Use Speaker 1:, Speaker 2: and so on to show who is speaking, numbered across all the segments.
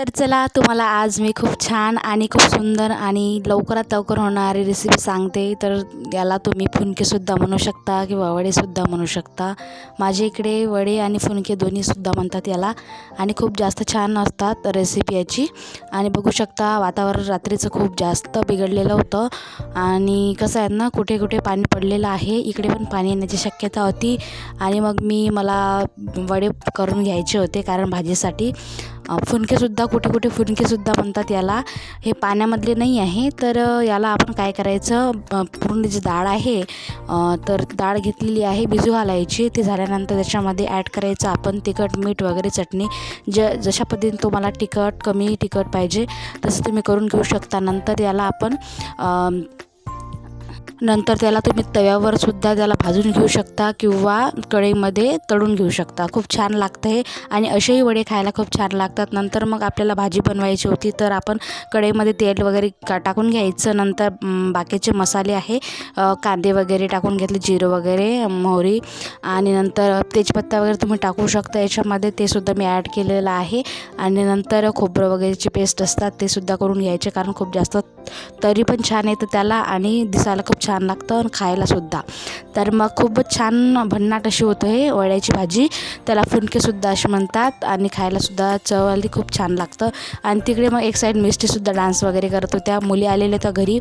Speaker 1: तर चला तुम्हाला आज मी खूप छान आणि खूप सुंदर आणि लवकरात लवकर होणारी रेसिपी सांगते. तर याला तुम्ही फुनकेसुद्धा म्हणू शकता किंवा वडेसुद्धा म्हणू शकता. माझ्या इकडे वडे आणि फुनके दोन्हीसुद्धा म्हणतात याला. आणि खूप जास्त छान असतात रेसिपी याची. आणि बघू शकता वातावरण रात्रीचं खूप जास्त बिघडलेलं होतं. आणि कसं आहे ना कुठे कुठे पाणी पडलेलं आहे. इकडे पण पाणी येण्याची शक्यता होती. आणि मग मी मला वडे करून घ्यायचे होते कारण भाजीसाठी. फुनकेसुद्धा कुठे कुठे फुनकेसुद्धा म्हणतात याला. हे पाण्यामधले नाही आहे तर याला आपण काय करायचं पूर्ण जी डाळ आहे तर डाळ घेतलेली आहे भिजू घालायची. ती झाल्यानंतर त्याच्यामध्ये ॲड करायचं आपण तिखट मीठ वगैरे चटणी. ज जशा पद्धतीने तुम्हाला तिखट कमी तिखट पाहिजे तसं तुम्ही करून घेऊ शकता. नंतर याला आपण नंतर त्याला तुम्ही तव्यावर सुद्धा त्याला भाजून घेऊ शकता किंवा कढईमध्ये तळून घेऊ शकता. खूप छान लागतं हे. आणि असेही वडे खायला खूप छान लागतात. नंतर मग आपल्याला भाजी बनवायची होती तर आपण कढईमध्ये तेल वगैरे का टाकून घ्यायचं. नंतर बाकीचे मसाले आहे. कांदे वगैरे टाकून घेतले जिरं वगैरे मोहरी आणि नंतर तेजपत्ता वगैरे तुम्ही टाकू शकता. याच्यामध्ये ते सुद्धा मी ॲड केलेलं आहे. आणि नंतर खोबरं वगैरेची पेस्ट असतात ते सुद्धा करून घ्यायचे कारण खूप जास्त तरी पण छान येतं त्याला आणि दिसायला खूप छान लागतं आणि खायलासुद्धा तर मग खूपच छान भन्नाट अशी होतं हे वड्याची भाजी. त्याला फुनकेसुद्धा असे म्हणतात आणि खायलासुद्धा चववाली खूप छान लागतं. आणि तिकडे मग एक साईड मिस्टीसुद्धा डान्स वगैरे करत होत्या. मुली आलेल्या होत्या घरी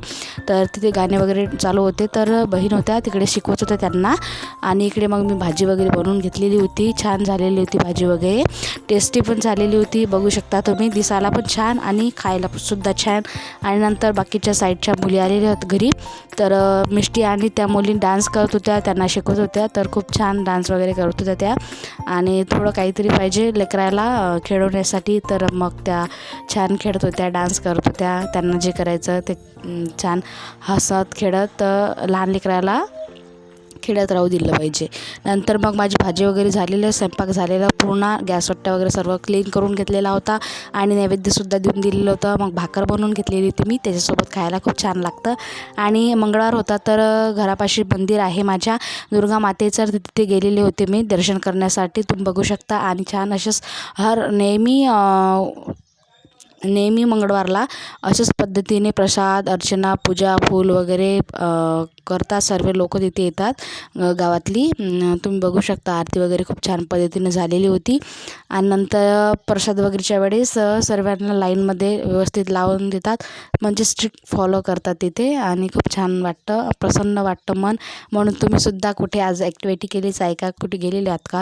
Speaker 1: तर तिथे गाणे वगैरे चालू होते. तर बहीण होत्या तिकडे शिकवत होत्या त्यांना. आणि इकडे मग मी भाजी वगैरे बनवून घेतलेली होती. छान झालेली होती भाजी वगैरे. टेस्टी पण झालेली होती. बघू शकता तुम्ही दिसायला पण छान आणि खायला सुद्धा छान. आणि नंतर बाकीच्या साईडच्या मुली आलेल्या आहेत घरी. तर मिष्टी आणि त्या मुली डान्स करत होत्या त्यांना शिकवत होत्या. तर खूप छान डान्स वगैरे करत होत्या त्या. आणि थोडं काहीतरी पाहिजे लेकराला खेळवण्यासाठी. तर मग त्या छान खेळत होत्या डान्स करत होत्या. त्यांना जे करायचं ते छान हसत खेळत लहान लेकराला खेड्यात राहू दिलं पाहिजे. नंतर मग माझी भाजी वगैरे झालेलं स्वयंपाक झालेला पूर्ण गॅसवट्ट्या वगैरे सर्व क्लीन करून घेतलेला होता. आणि नैवेद्यसुद्धा देऊन दिलेलं होतं. मग भाकर बनवून घेतलेली होती मी. त्याच्यासोबत खायला खूप छान लागतं. आणि मंगळवार होता तर घरापाशी मंदिर आहे माझ्या. दुर्गा मातेचं तिथे गेलेले होते मी. दर्शन करण्यासाठी. तुम्ही बघू शकता. आणि छान असेच हर नेहमी नेहमी मंगळवारला अशाच पद्धतीने प्रसाद अर्चना पूजा फूल वगैरे करतात. सर्व लोक तिथे येतात. गावातली. तुम्ही बघू शकता आरती वगैरे खूप छान पद्धतीने झालेली होती. आणि नंतर प्रसाद वगैरेच्या वेळेस सर्वांना लाईनमध्ये व्यवस्थित लावून देतात. म्हणजे स्ट्रिक्ट फॉलो करतात तिथे. आणि खूप छान वाटतं. प्रसन्न वाटतं मन. म्हणून तुम्हीसुद्धा कुठे आज ॲक्टिव्हिटी केलीच आहे का? कुठे गेलेले आहात का?